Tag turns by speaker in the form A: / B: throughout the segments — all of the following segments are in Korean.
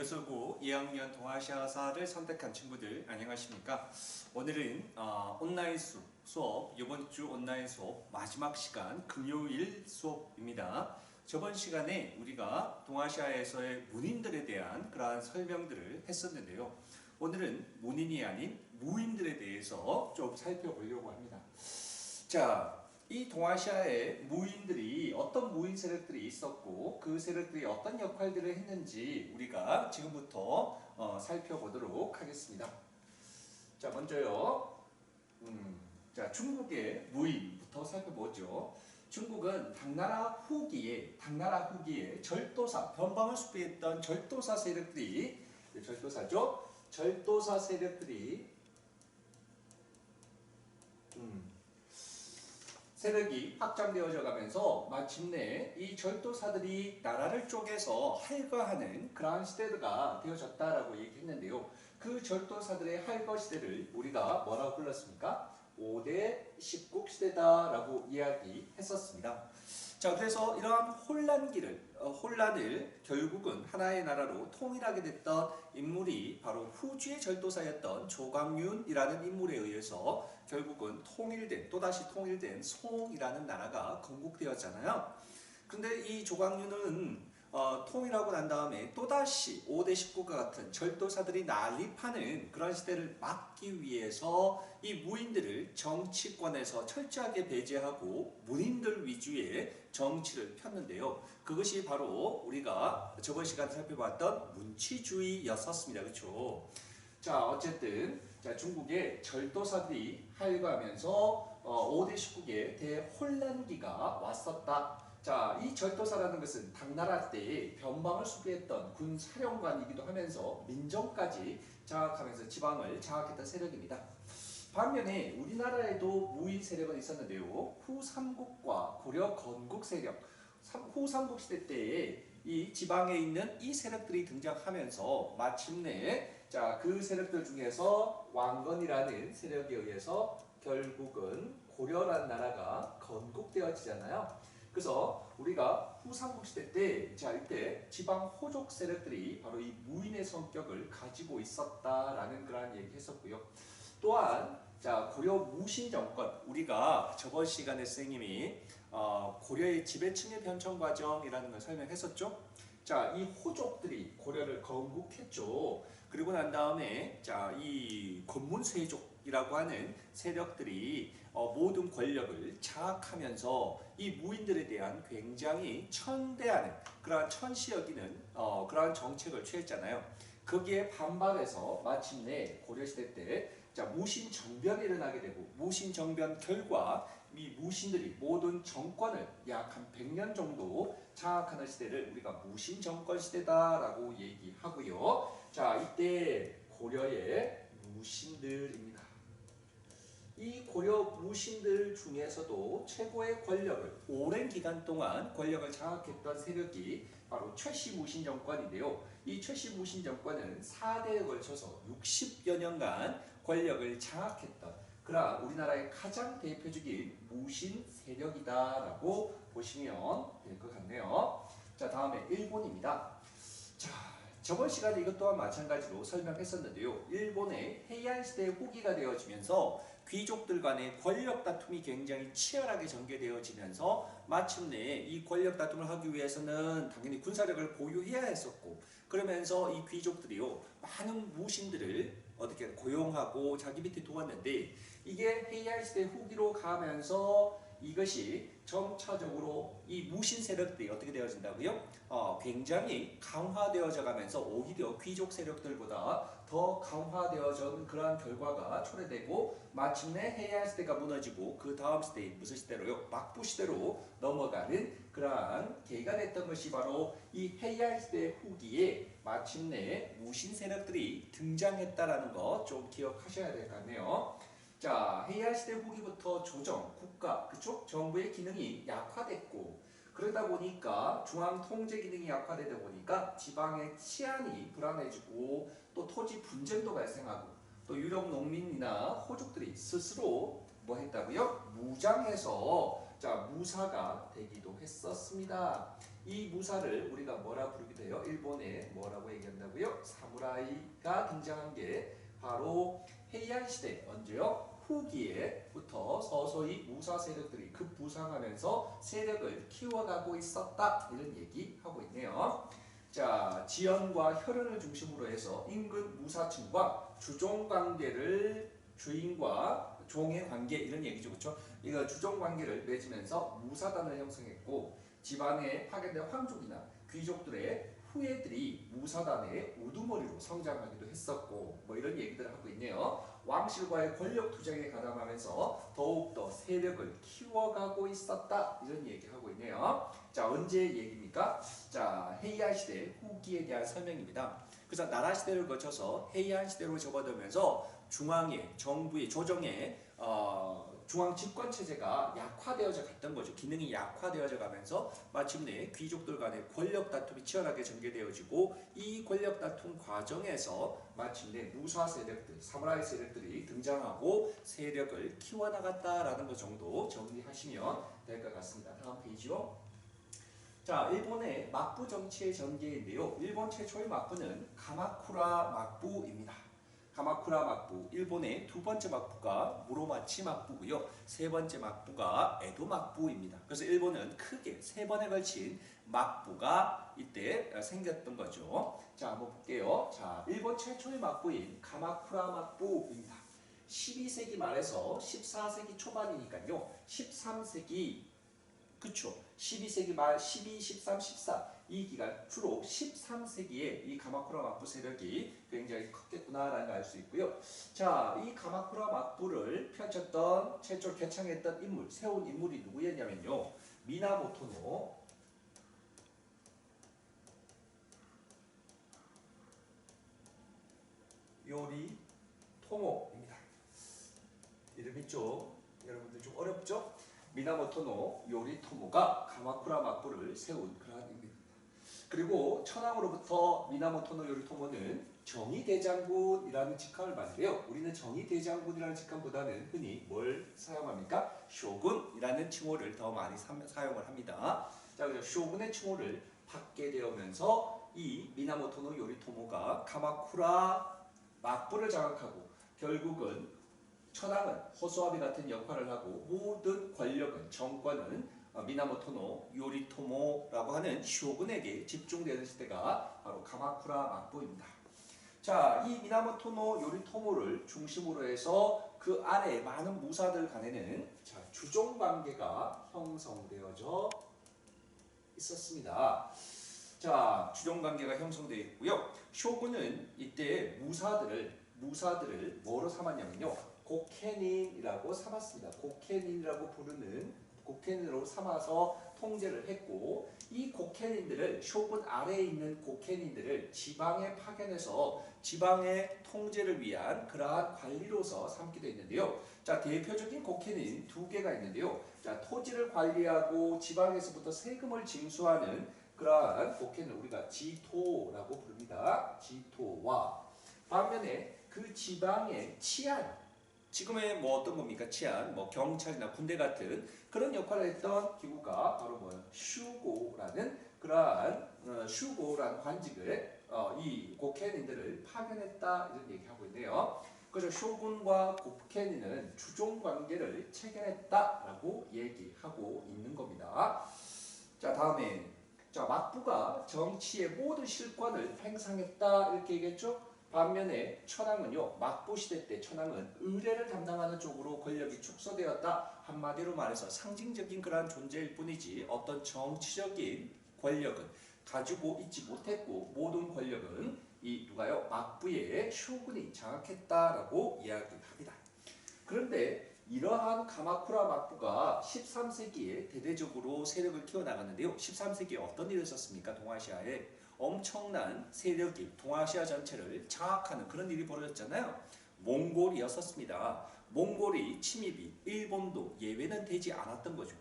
A: 여서구 2학년 동아시아사를 선택한 친구들 안녕하십니까? 오늘은 어, 온라인 수, 수업 이번 주 온라인 수업 마지막 시간 금요일 수업입니다. 저번 시간에 우리가 동아시아에서의 문인들에 대한 그러한 설명들을 했었는데요. 오늘은 문인이 아닌 무인들에 대해서 좀 살펴보려고 합니다. 자, 이 동아시아의 무인들이 어떤 무인 세력들이 있었고 그 세력들이 어떤 역할들을 했는지 우리가 지금부터 어, 살펴보도록 하겠습니다. 자, 먼저요. 음, 자, 중국의 무인부터 살펴보죠. 중국은 당나라 후기에 당나라 후기에 절도사 변방을 수비했던 절도사 세력들이 네, 절도사죠. 절도사 세력들이 음, 세력이 확장되어져 가면서 마침내 이 절도사들이 나라를 쪼개서 할거하는 그러한 시대가 되어졌다라고 얘기했는데요. 그 절도사들의 할거 시대를 우리가 뭐라고 불렀습니까? 5대 19 시대다라고 이야기했었습니다. 자, 그래서 이러한 혼란기를 어, 혼란을 결국은 하나의 나라로 통일하게 됐던 인물이 바로 후주의 절도사였던 조광윤이라는 인물에 의해서 결국은 통일된 또다시 통일된 송이라는 나라가 건국되었잖아요. 그런데 이 조광윤은 어, 통일하고 난 다음에 또다시 5대 19과 같은 절도사들이 난립하는 그런 시대를 막기 위해서 이 무인들을 정치권에서 철저하게 배제하고 문인들 위주의 정치를 폈는데요. 그것이 바로 우리가 저번 시간에 살펴봤던 문치주의였었습니다. 그렇죠? 자, 어쨌든 자, 중국의 절도사들이 활과하면서 어, 5대 19의 대혼란기가 왔었다. 자, 이 절도사라는 것은 당나라 때에 변방을 수비했던 군 사령관이기도 하면서 민정까지 장악하면서 지방을 장악했던 세력입니다. 반면에 우리나라에도 무인 세력은 있었는데요. 후 삼국과 고려 건국 세력, 후 삼국 시대 때에 이 지방에 있는 이 세력들이 등장하면서 마침내 자, 그 세력들 중에서 왕건이라는 세력에 의해서 결국은 고려라는 나라가 건국되어지잖아요. 그래서 우리가 후삼국 시대 때, 자 이때 지방 호족 세력들이 바로 이 무인의 성격을 가지고 있었다라는 그러한 얘기 했었고요. 또한 자 고려 무신 정권 우리가 저번 시간에 선생님이 어, 고려의 지배층의 변천 과정이라는 걸 설명했었죠. 자, 이 호족들이 고려를 건국했죠. 그리고 난 다음에 자, 이 권문세족이라고 하는 세력들이 어, 모든 권력을 장악하면서 이 무인들에 대한 굉장히 천대하는 그러한 천시 여기는 어, 그러한 정책을 취했잖아요. 거기에 반발해서 마침내 고려시대 때 자, 무신 정변이 일어나게 되고 무신 정변 결과 이 무신들이 모든 정권을 약 한 100년 정도 장악하는 시대를 우리가 무신 정권 시대다라고 얘기하고요. 자, 이때 고려의 무신들입니다. 이 고려 무신들 중에서도 최고의 권력을 오랜 기간 동안 권력을 장악했던 세력이 바로 최씨 무신 정권인데요. 이 최씨 무신 정권은 4대에 걸쳐서 60여 년간 권력을 장악했던 그러한 우리나라의 가장 대표적인 무신 세력이다라고 보시면 될 것 같네요. 자, 다음에 일본입니다. 자, 저번 시간에 이것 또한 마찬가지로 설명했었는데요. 일본의 헤이안 시대 후기가 되어지면서 귀족들 간의 권력 다툼이 굉장히 치열하게 전개되어지면서 마침내 이 권력 다툼을 하기 위해서는 당연히 군사력을 보유해야 했었고 그러면서 이 귀족들이요 많은 무신들을 어떻게 고용하고 자기 밑에 두었는데 이게 헤이안 시대 후기로 가면서 이것이 점차적으로 이 무신 세력들이 어떻게 되어진다고요? 어, 굉장히 강화되어져 가면서 오히려 귀족 세력들보다 더 강화되어진 그러한 결과가 초래되고 마침내 해야 시대가 무너지고 그 다음 시대인 무슨 시대로요? 막부 시대로 넘어가는 그러한 계기가 됐던 것이 바로 이 해야 시대 후기에 마침내 무신 세력들이 등장했다라는 거좀 기억하셔야 될 것 같네요. 자, 헤이안 시대 후기부터 조정, 국가, 그쪽 정부의 기능이 약화됐고 그러다 보니까 중앙 통제 기능이 약화되다 보니까 지방의 치안이 불안해지고 또 토지 분쟁도 발생하고 또 유럽 농민이나 호족들이 스스로 뭐 했다고요? 무장해서 자 무사가 되기도 했었습니다. 이 무사를 우리가 뭐라 부르기도 해요? 일본에 뭐라고 얘기한다고요? 사무라이가 등장한 게 바로 헤이안 시대 언제요? 후기에부터 서서히 무사 세력들이 급부상하면서 세력을 키워가고 있었다 이런 얘기하고 있네요. 자 지연과 혈연을 중심으로 해서 인근 무사층과 주종 관계를 주인과 종의 관계 이런 얘기죠, 그렇죠? 이거 주종 관계를 맺으면서 무사단을 형성했고 집안에 파견된 황족이나 귀족들의 후예들이 무사단의 우두머리로 성장하기도 했었고 뭐 이런 얘기들을 하고 있네요. 왕실과의 권력 투쟁에 가담하면서 더욱더 세력을 키워가고 있었다 이런 얘기하고 있네요. 자 언제 얘기입니까? 자 헤이안 시대 후기에 대한 설명입니다. 그래서 나라 시대를 거쳐서 헤이안 시대로 접어들면서 중앙의 정부의 조정의 어, 중앙 집권 체제가 약화되어져 갔던 거죠. 기능이 약화되어져 가면서 마침내 귀족들 간의 권력 다툼이 치열하게 전개되어지고 이 권력 다툼 과정에서 마침내 무사 세력들, 사무라이 세력들이 등장하고 세력을 키워나갔다라는 것 정도 정리하시면 될 것 같습니다. 다음 페이지요. 자, 일본의 막부 정치의 전개인데요. 일본 최초의 막부는 가마쿠라 막부입니다. 가마쿠라 막부, 일본의 두 번째 막부가 무로마치 막부고요. 세 번째 막부가 에도 막부입니다. 그래서 일본은 크게 세 번에 걸친 막부가 이때 생겼던 거죠. 자, 한번 볼게요. 자, 일본 최초의 막부인 가마쿠라 막부입니다. 12세기 말에서 14세기 초반이니까요. 13세기 그쵸. 12세기 말 12, 13, 14 이 기간 주로 13세기에 이 가마쿠라 막부 세력이 굉장히 컸겠구나라는 걸 알 수 있고요. 자, 이 가마쿠라 막부를 펼쳤던 최초 개창했던 인물, 세운 인물이 누구였냐면요. 미나모토노 요리 토모입니다. 이름이 좀 여러분들 좀 어렵죠? 미나모토노 요리 토모가 가마쿠라 막부를 세운 그러한 인물입니다. 그리고 천황으로부터 미나모토노 요리토모는 정의대장군이라는 직함을 받는데요. 우리는 정의대장군이라는 직함보다는 흔히 뭘 사용합니까? 쇼군이라는 칭호를 더 많이 사 용을 합니다. 자, 그래서 쇼군의 칭호를 받게 되면서 이 미나모토노 요리토모가 가마쿠라 막부를 장악하고 결국은 천황은 호소아비 같은 역할을 하고 모든 권력은 정권은 어, 미나모토노 요리토모라고 하는 쇼군에게 집중되는 시대가 바로 가마쿠라 막부입니다. 자, 이 미나모토노 요리토모를 중심으로 해서 그 아래 많은 무사들 간에는 자, 주종 관계가 형성되어져 있었습니다. 자, 주종 관계가 형성되어 있고요. 쇼군은 이때 무사들을 무사들을 뭐로 삼았냐면요. 고케닌이라고 삼았습니다. 고케닌이라고 부르는 고케닌으로 삼아서 통제를 했고 이 고케닌들을 쇼군 아래에 있는 고케닌들을 지방에 파견해서 지방의 통제를 위한 그러한 관리로서 삼기도 했는데요. 자 대표적인 고케닌 두 개가 있는데요. 자 토지를 관리하고 지방에서부터 세금을 징수하는 그러한 고케는 우리가 지토라고 부릅니다. 지토와 반면에 그 지방의 치안 지금의 뭐 어떤 겁니까? 치안, 뭐 경찰이나 군대 같은 그런 역할을 했던 기구가 바로 뭐예요? 슈고라는 그러한 어, 슈고라는 관직을 어, 이 고케닌들을 파견했다 이런 얘기하고 있네요. 그래서 쇼군과 고케닌은 주종 관계를 체결했다라고 얘기하고 있는 겁니다. 자 다음에 자 막부가 정치의 모든 실권을 행사했다 이렇게 얘기했죠. 반면에 천황은요 막부 시대 때 천황은 의뢰를 담당하는 쪽으로 권력이 축소되었다 한마디로 말해서 상징적인 그러한 존재일 뿐이지 어떤 정치적인 권력은 가지고 있지 못했고 모든 권력은 이 누가요 막부의 쇼군이 장악했다라고 이야기합니다. 그런데 이러한 가마쿠라 막부가 13세기에 대대적으로 세력을 키워나갔는데요. 13세기에 어떤 일을 썼습니까? 동아시아에 엄청난 세력이 동아시아 전체를 장악하는 그런 일이 벌어졌잖아요. 몽골이었었습니다. 몽골이 침입이 일본도 예외는 되지 않았던 거죠.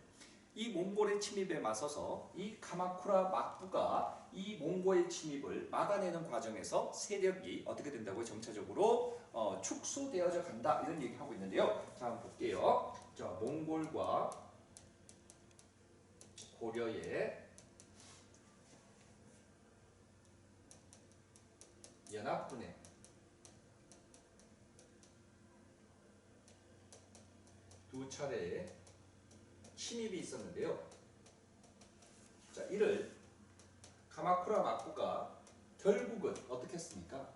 A: 이 몽골의 침입에 맞서서 이 카마쿠라 막부가 이 몽골의 침입을 막아내는 과정에서 세력이 어떻게 된다고 점차적으로 어, 축소되어져 간다 이런 얘기하고 있는데요. 자 한번 볼게요. 자 몽골과 고려의 연합군에 두 차례 침입이 있었는데요. 자, 이를 카마쿠라 막부가 결국은 어떻게 했습니까?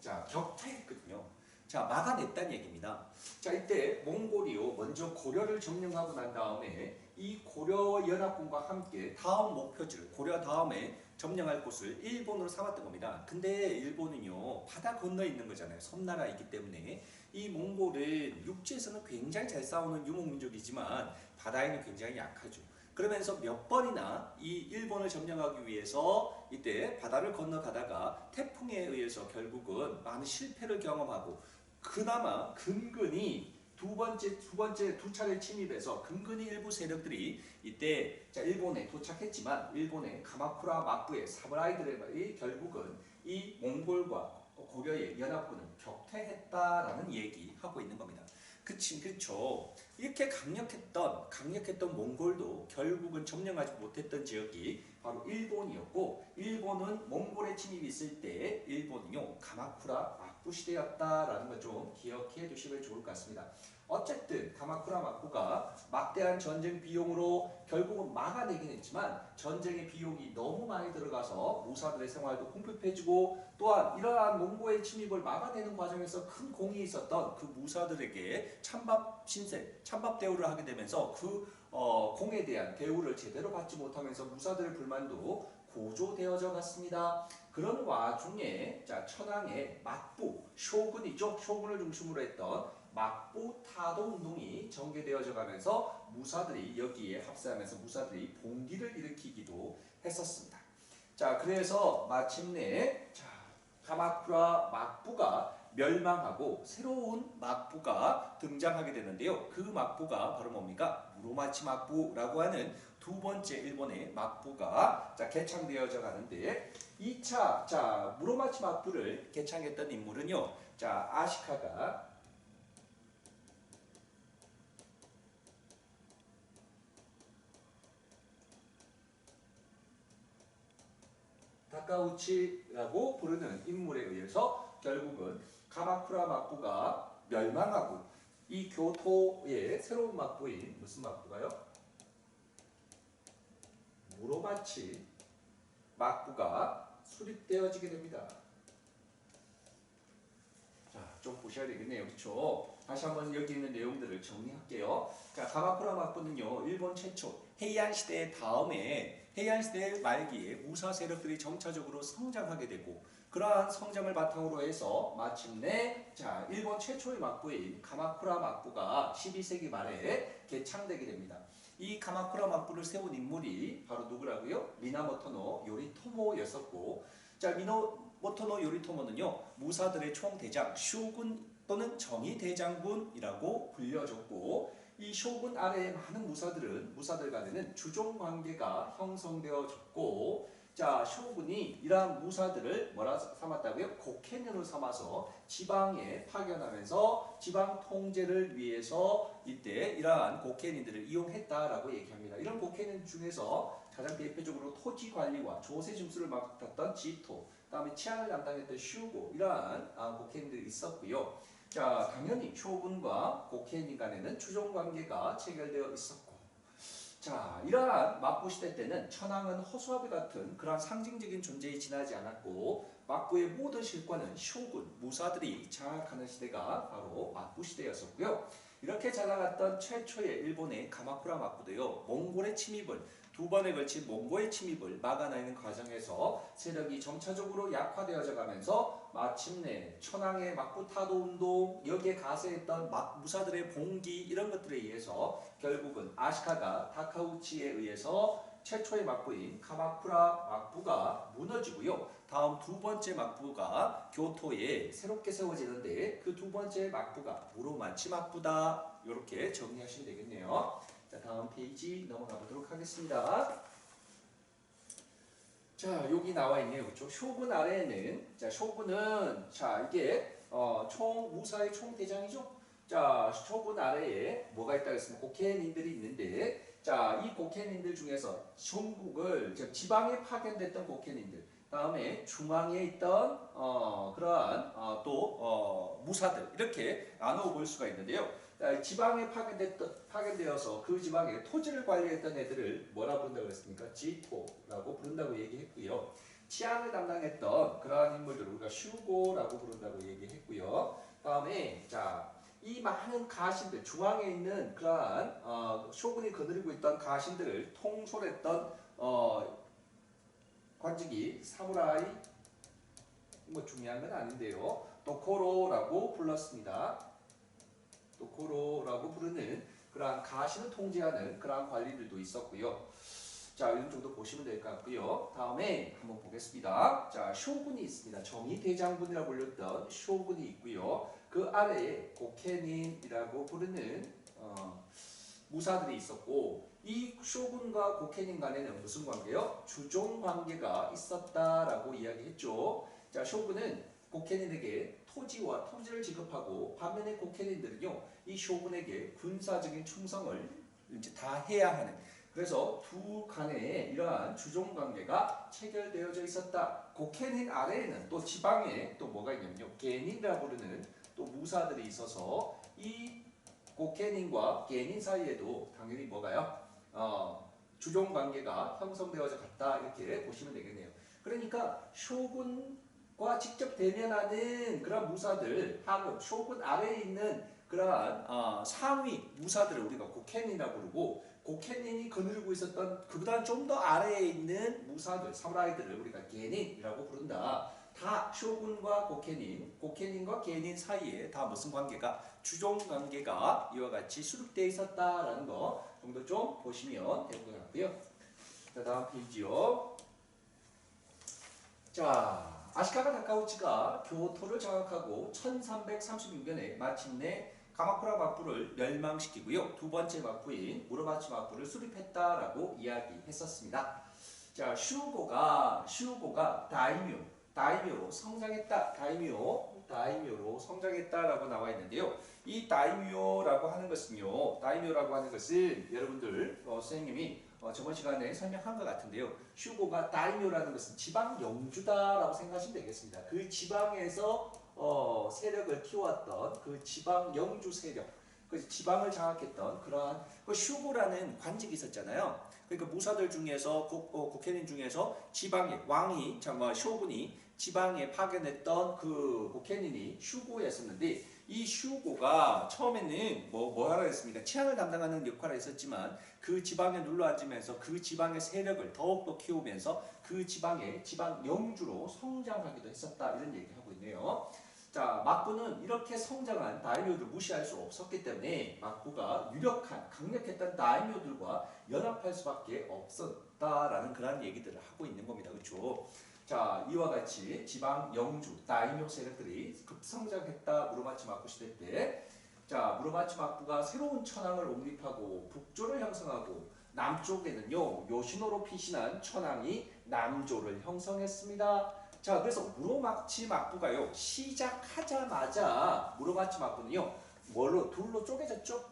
A: 자, 격퇴했거든요. 자, 막아냈다는 얘기입니다. 자, 이때 몽골이요 먼저 고려를 점령하고 난 다음에 이 고려 연합군과 함께 다음 목표지를 고려 다음에 점령할 곳을 일본으로 삼았던 겁니다. 근데 일본은요 바다 건너 있는 거잖아요. 섬나라이기 때문에 이 몽골은 육지에서는 굉장히 잘 싸우는 유목민족이지만 바다에는 굉장히 약하죠. 그러면서 몇 번이나 이 일본을 점령하기 위해서 이때 바다를 건너가다가 태풍에 의해서 결국은 많은 실패를 경험하고 그나마 근근히 두 번째 두 번째 두 차례 침입해서 근근히 일부 세력들이 이때 자 일본에 도착했지만 일본의 가마쿠라 막부의 사무라이들의 결국은 이 몽골과 고려의 연합군을 격퇴했다라는 얘기하고 있는 겁니다. 그치 그렇죠. 이렇게 강력했던 강력했던 몽골도 결국은 점령하지 못했던 지역이 바로 일본이었고 일본은 몽골의 침입이 있을 때 일본은요 가마쿠라 막부 시대였다라는 걸좀 기억해 두시면 좋을 것 같습니다. 어쨌든 가마쿠라 막부가 막대한 전쟁 비용으로 결국은 막아내긴 했지만 전쟁의 비용이 너무 많이 들어가서 무사들의 생활도 궁핍해지고 또한 이러한 몽고의 침입을 막아내는 과정에서 큰 공이 있었던 그 무사들에게 찬밥 신세, 찬밥 대우를 하게 되면서 그 어, 공에 대한 대우를 제대로 받지 못하면서 무사들의 불만도 고조되어져 갔습니다. 그런 와중에 자 천황의 막부 쇼군이죠. 쇼군을 중심으로 했던 막부 타도 운동이 전개되어져 가면서 무사들이 여기에 합세하면서 무사들이 봉기를 일으키기도 했었습니다. 자, 그래서 마침내 자, 가마쿠라 막부가 멸망하고 새로운 막부가 등장하게 되는데요. 그 막부가 바로 뭡니까? 무로마치 막부라고 하는 두 번째 일본의 막부가 자, 개창되어져 가는데 2차 자, 무로마치 막부를 개창했던 인물은요. 자, 아시카가 다카우치라고 부르는 인물에 의해서 결국은 가마쿠라 막부가 멸망하고 이 교토의 새로운 막부인 무슨 막부가요? 무로마치 막부가 수립되어지게 됩니다. 자, 좀 보셔야 되겠네요. 그렇죠? 다시 한번 여기 있는 내용들을 정리할게요. 자, 가마쿠라 막부는요. 일본 최초 헤이안 시대 다음에 해안 시대 말기에 무사 세력들이 점차적으로 성장하게 되고 그러한 성장을 바탕으로 해서 마침내 자 일본 최초의 막부인 가마쿠라 막부가 12세기 말에 개창되게 됩니다. 이 가마쿠라 막부를 세운 인물이 바로 누구라고요? 미나모토노 요리토모였었고 자 미나모토노 요리토모는요 무사들의 총대장 쇼군 또는 정의대장군이라고 불려졌고 이 쇼군 아래의 많은 무사들은 무사들 간에는 주종 관계가 형성되어졌고 자 쇼군이 이러한 무사들을 뭐라 삼았다고요? 곡해년으로 삼아서 지방에 파견하면서 지방 통제를 위해서 이때 이러한 곡해인들을 이용했다라고 얘기합니다. 이런 곡해인 중에서 가장 대표적으로 토지 관리와 조세 징수를 맡았던 지토, 그다음에 치안을 담당했던 슈고 이러한 아, 곡해인들이 있었고요. 자, 당연히 쇼군과 고케인 간에는 추종 관계가 체결되어 있었고, 자, 이러한 막부 시대 때는 천황은 허수아비 같은 그러한 상징적인 존재에 지나지 않았고, 막부의 모든 실권은 쇼군, 무사들이 장악하는 시대가 바로 막부 시대였었고요. 이렇게 자라갔던 최초의 일본의 가마쿠라 막부도요, 몽골의 침입을 두 번에 걸친 몽고의 침입을 막아내는 과정에서 세력이 점차적으로 약화되어져 가면서 마침내 천황의 막부타도 운동 여기에 가세했던 막 무사들의 봉기 이런 것들에 의해서 결국은 아시카가 다카우치에 의해서 최초의 막부인 카마쿠라 막부가 무너지고요. 다음 두 번째 막부가 교토에 새롭게 세워지는데 그 두 번째 막부가 무로마치 막부다. 이렇게 정리하시면 되겠네요. 자, 다음 페이지 넘어가 보도록 하겠습니다. 자, 여기 나와 있네요. 그렇죠? 쇼군 아래에는 자, 쇼군은 자, 이게 어, 총 우사의 총대장이죠. 자, 쇼군 아래에 뭐가 있다고 했으면 고케인들이 있는데 자, 자, 이 고케닌들 중에서 중국을 즉 지방에 파견됐던 고케닌들, 다음에 중앙에 있던 어, 그러한 어, 또 어, 무사들 이렇게 나누어 볼 수가 있는데요. 자, 지방에 파견됐던 파견되어서 그 지방에 토지를 관리했던 애들을 뭐라 부른다고 그랬습니까? 지토라고 부른다고 얘기했고요. 치안을 담당했던 그러한 인물들을 우리가 슈고라고 부른다고 얘기했고요. 다음에 자, 이 많은 가신들 중앙에 있는 그러한 어, 쇼군이 거느리고 있던 가신들을 통솔했던 어, 관직이 사무라이 뭐 중요한 건 아닌데요. 도코로라고 불렀습니다. 도코로라고 부르는 그러한 가신을 통제하는 그러한 관리들도 있었고요. 자, 이런 정도 보시면 될 것 같고요. 다음에 한번 보겠습니다. 자, 쇼군이 있습니다. 정의 대장군이라 불렸던 쇼군이 있고요. 그 아래에 고케닌이라고 부르는 어, 무사들이 있었고 이 쇼군과 고케닌 간에는 무슨 관계요? 주종 관계가 있었다라고 이야기했죠. 자, 쇼군은 고케닌에게 토지와 토지를 지급하고 반면에 고케닌들은요 이 쇼군에게 군사적인 충성을 이제 다 해야 하는 그래서 두 간에 이러한 주종 관계가 체결되어져 있었다. 고케닌 아래에는 또 지방에 또 뭐가 있냐면요 게닌이라 부르는 또 무사들이 있어서 이 고케닌과 게닌 사이에도 당연히 뭐가요? 어, 주종 관계가 형성되어져 갔다 이렇게 보시면 되겠네요. 그러니까 쇼군과 직접 대면하는 그런 무사들 하고 쇼군 아래에 있는 그러한 어, 상위 무사들을 우리가 고케닌이라 부르고 고케닌이 거느리고 있었던 그보다 좀더 아래에 있는 무사들 사무라이들을 우리가 게닌이라고 부른다. 다 쇼군과 고케닌, 고케닌과 게닌 사이에 다 무슨 관계가 주종 관계가 이와 같이 수립되어 있었다라는 거 정도 좀 보시면 될것 같고요. 자 다음 페이지요. 자 아시카가 다카우치가 교토를 장악하고 1336년에 마침내 가마쿠라 막부를 멸망시키고요. 두 번째 막부인 무로마치 막부를 수립했다라고 이야기했었습니다. 자 슈고가 슈고가 다이묘 다이묘로 성장했다. 다이묘 다이묘로 성장했다라고 나와 있는데요. 이 다이묘라고 하는 것은요. 다이묘라고 하는 것은 여러분들 어, 선생님이 어, 저번 시간에 설명한 것 같은데요. 슈고가 다이묘라는 것은 지방 영주다라고 생각하시면 되겠습니다. 그 지방에서 어, 세력을 키웠던 그 지방 영주 세력, 그 지방을 장악했던 그러한 그 슈고라는 관직이 있었잖아요. 그러니까 무사들 중에서 국, 어, 국회의원 중에서 지방의 왕이 정말 쇼군이 지방에 파견했던 그 국회의원이 슈고였었는데 이 슈고가 처음에는 뭐 뭐하라 했습니까? 치안을 담당하는 역할을 했었지만 그 지방에 눌러 앉으면서 그 지방의 세력을 더욱더 키우면서 그 지방의 지방 영주로 성장하기도 했었다 이런 얘기하고 있네요. 자, 막부는 이렇게 성장한 다이묘를 무시할 수 없었기 때문에 막부가 유력한 강력했던 다이묘들과 연합할 수밖에 없었다라는 그런 얘기들을 하고 있는 겁니다. 그렇죠? 자, 이와 같이 지방 영주 다이묘 세력들이 급성장했다 무로마치 막부 시대 때 자, 무로마치 막부가 새로운 천황을 옹립하고 북조를 형성하고 남쪽에는요 요시노로 피신한 천황이 남조를 형성했습니다. 자, 그래서 무로마치 막부가요 시작하자마자 무로마치 막부는요 뭘로 둘로 쪼개졌죠?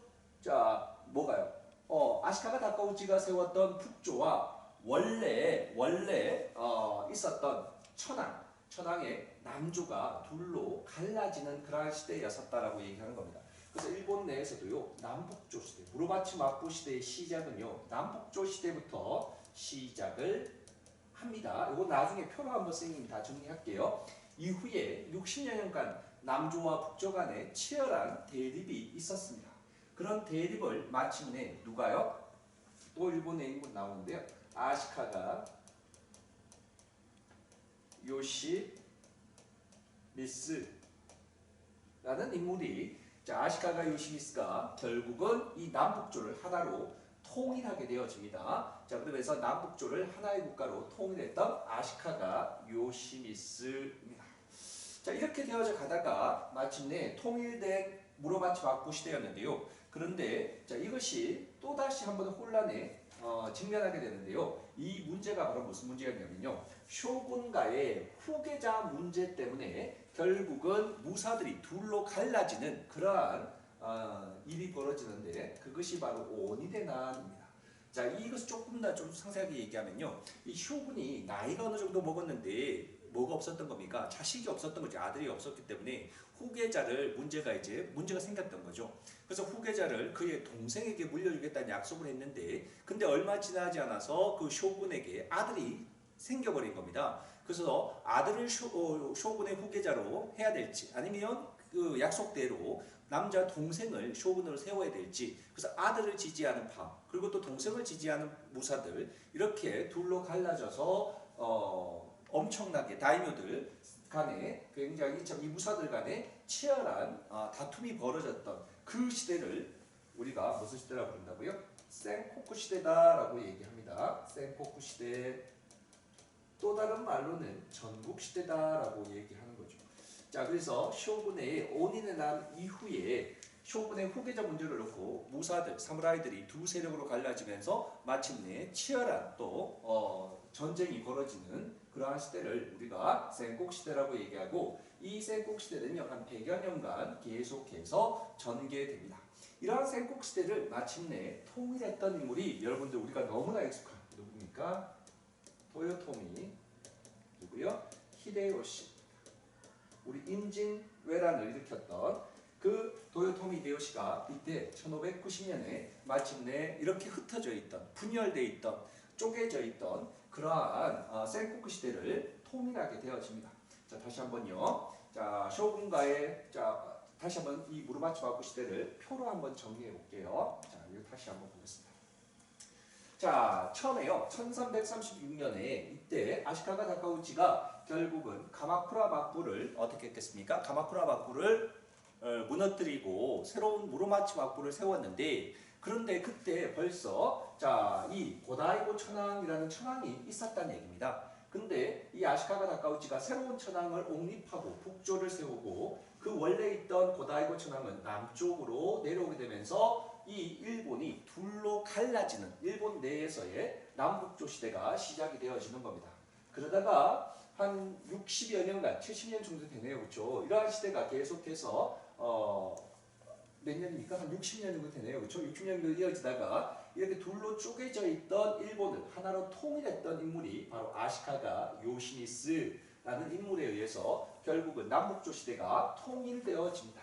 A: 자, 뭐가요? 어, 아시카가 다카우치가 세웠던 북조와 원래 원래 어, 있었던 천황, 천황의 남조가 둘로 갈라지는 그러한 시대였었다라고 얘기하는 겁니다. 그래서 일본 내에서도요 남북조 시대, 무로마치 막부 시대의 시작은요 남북조 시대부터 시작을 합니다. 이거 나중에 표로 한번 선생님이 다 정리할게요. 이후에 60여년간 남조와 북조 간에 치열한 대립이 있었습니다. 그런 대립을 마침내 누가요? 또 일본의 인물 나오는데요. 아시카가 요시 미스라는 인물이 자, 아시카가 요시미스가 결국은 이 남북조를 하나로 통일하게 되어집니다. 자, 그러면서 남북조를 하나의 국가로 통일했던 아시카가 요시미스입니다. 자, 이렇게 되어져 가다가 마침내 통일된 무로마치 막부 시대였는데요. 그런데 자, 이것이 또다시 한번 혼란에 어, 직면하게 되는데요. 이 문제가 바로 무슨 문제였냐면요. 쇼군과의 후계자 문제 때문에 결국은 무사들이 둘로 갈라지는 그러한 어, 일이 벌어지는데 그것이 바로 오니데난입니다. 자, 이것을 조금 더 좀 상세하게 얘기하면요. 이 쇼군이 나이가 어느 정도 먹었는데 뭐가 없었던 겁니까? 자식이 없었던 거죠. 아들이 없었기 때문에 후계자를 문제가 이제 문제가 생겼던 거죠. 그래서 후계자를 그의 동생에게 물려주겠다는 약속을 했는데 근데 얼마 지나지 않아서 그 쇼군에게 아들이 생겨버린 겁니다. 그래서 아들을 쇼, 어, 쇼군의 후계자로 해야 될지 아니면 그 약속대로 남자 동생을 쇼군으로 세워야 될지 그래서 아들을 지지하는 파 그리고 또 동생을 지지하는 무사들 이렇게 둘로 갈라져서 어, 엄청나게 다이묘들 간에 굉장히 참 이 무사들 간에 치열한 아, 다툼이 벌어졌던 그 시대를 우리가 무슨 시대라고 부른다고요? 센코쿠 시대다라고 얘기합니다. 센코쿠 시대 또 다른 말로는 전국 시대다라고 얘기하는 거죠. 자, 그래서 쇼군의 온인의 난 이후에 쇼군의 후계자 문제를 놓고 무사들, 사무라이들이 두 세력으로 갈라지면서 마침내 치열한 또 어, 전쟁이 벌어지는 그러한 시대를 우리가 센국 시대라고 얘기하고 이 센국 시대는요 한 100여 년간 계속해서 전개됩니다. 이러한 센국 시대를 마침내 통일했던 인물이 여러분들 우리가 너무나 익숙한 누굽니까? 도요토미 누구요? 히데요시 우리 임진왜란을 일으켰던 그 도요토미 히데요시가 이때 1590년에 마침내 이렇게 흩어져 있던 분열돼 있던 쪼개져 있던 그러한 어, 센코쿠 시대를 통일하게 되어집니다. 자 다시 한번요. 자 쇼군가의 자 다시 한번 이 무르마치 마구 시대를 표로 한번 정리해 볼게요. 자 이거 다시 한번 보겠습니다. 자 처음에요. 1336년에 이때 아시카가 다카우치가 결국은 가마쿠라 막부를 어떻게 했겠습니까? 가마쿠라 막부를 어, 무너뜨리고 새로운 무르마치 막부를 세웠는데 그런데 그때 벌써 자, 이 고다이고 천왕이라는 천왕이 있었다는 얘기입니다. 근데 이 아시카가 다카우치가 새로운 천왕을 옹립하고 북조를 세우고 그 원래 있던 고다이고 천왕은 남쪽으로 내려오게 되면서 이 일본이 둘로 갈라지는 일본 내에서의 남북조 시대가 시작이 되어지는 겁니다. 그러다가 한 60여 년간 70년 정도 되네요. 그렇죠? 이러한 시대가 계속해서 어, 몇 년입니까? 한 60년 정도 되네요. 그렇죠? 60년 정도 이어지다가 이렇게 둘로 쪼개져 있던 일본을 하나로 통일했던 인물이 바로 아시카가 요시미스라는 인물에 의해서 결국은 남북조 시대가 통일되어집니다.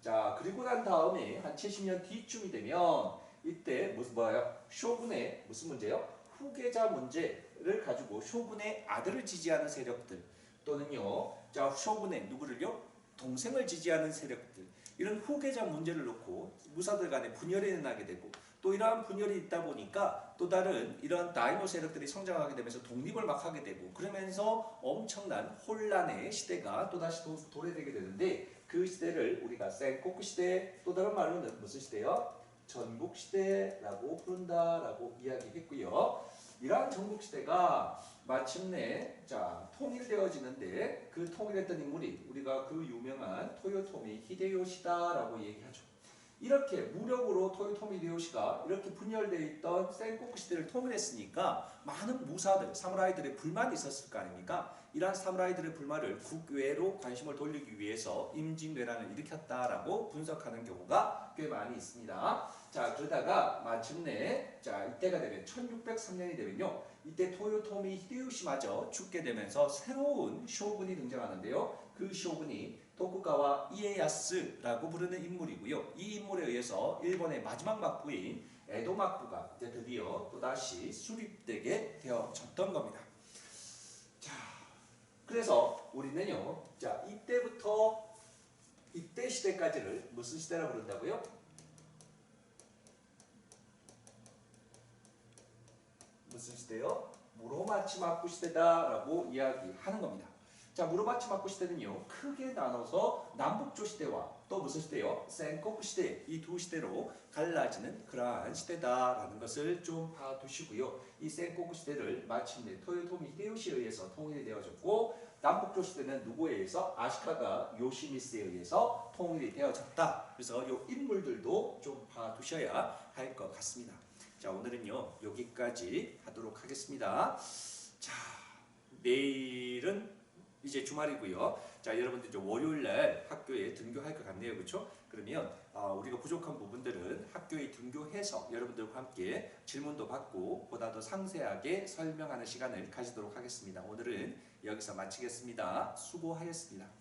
A: 자, 그리고 난 다음에 한 70년 뒤쯤이 되면 이때 무슨 뭐예요? 쇼군의 무슨 문제요? 후계자 문제를 가지고 쇼군의 아들을 지지하는 세력들 또는요, 자 쇼군의 누구를요? 동생을 지지하는 세력들 이런 후계자 문제를 놓고 무사들 간에 분열이 일어나게 되고 또 이러한 분열이 있다 보니까 또 다른 이런 다이노 세력들이 성장하게 되면서 독립을 막 하게 되고 그러면서 엄청난 혼란의 시대가 또다시 도, 도래되게 되는데 그 시대를 우리가 센코쿠 시대 또 다른 말로는 무슨 시대요? 전국 시대라고 부른다라고 이야기했고요. 이러한 전국 시대가 마침내 자 통일되어지는데 그 통일했던 인물이 우리가 그 유명한 토요토미 히데요시다라고 얘기하죠. 이렇게 무력으로 토요토미 히데요시가 이렇게 분열되어 있던 센코쿠 시대를 통일했으니까 많은 무사들, 사무라이들의 불만이 있었을 거 아닙니까? 이러한 사무라이들의 불만을 국외로 관심을 돌리기 위해서 임진왜란을 일으켰다라고 분석하는 경우가 꽤 많이 있습니다. 자 그러다가 마침내 자 이때가 되면 1603년이 되면요 이때 토요토미 히데요시마저 죽게 되면서 새로운 쇼군이 등장하는데요 그 쇼군이 도쿠가와 이에야스라고 부르는 인물이고요 이 인물에 의해서 일본의 마지막 막부인 에도 막부가 이제 드디어 또다시 수립되게 되어졌던 겁니다 자 그래서 우리는요 자 이때부터 이때 시대까지를 무슨 시대라고 부른다고요? 무슨 시대요? 무로마치마쿠 시대다라고 이야기하는 겁니다. 자, 무로마치마쿠 시대는요 크게 나눠서 남북조 시대와 또 무슨 시대요? 센코쿠 시대 이 두 시대로 갈라지는 그러한 시대다라는 것을 좀 봐두시고요. 이 센코쿠 시대를 마침내 토요토미 히데요시에 의해서 통일이 되어졌고 남북조 시대는 누구에 의해서 아시카가 요시미스에 의해서 통일이 되어졌다. 그래서 이 인물들도 좀 봐두셔야 할 것 같습니다. 자 오늘은요 여기까지 하도록 하겠습니다. 자 내일은 이제 주말이고요. 자 여러분들 이제 월요일 날 학교에 등교할 것 같네요, 그렇죠? 그러면 어, 우리가 부족한 부분들은 학교에 등교해서 여러분들과 함께 질문도 받고 보다 더 상세하게 설명하는 시간을 가지도록 하겠습니다. 오늘은 여기서 마치겠습니다. 수고하셨습니다.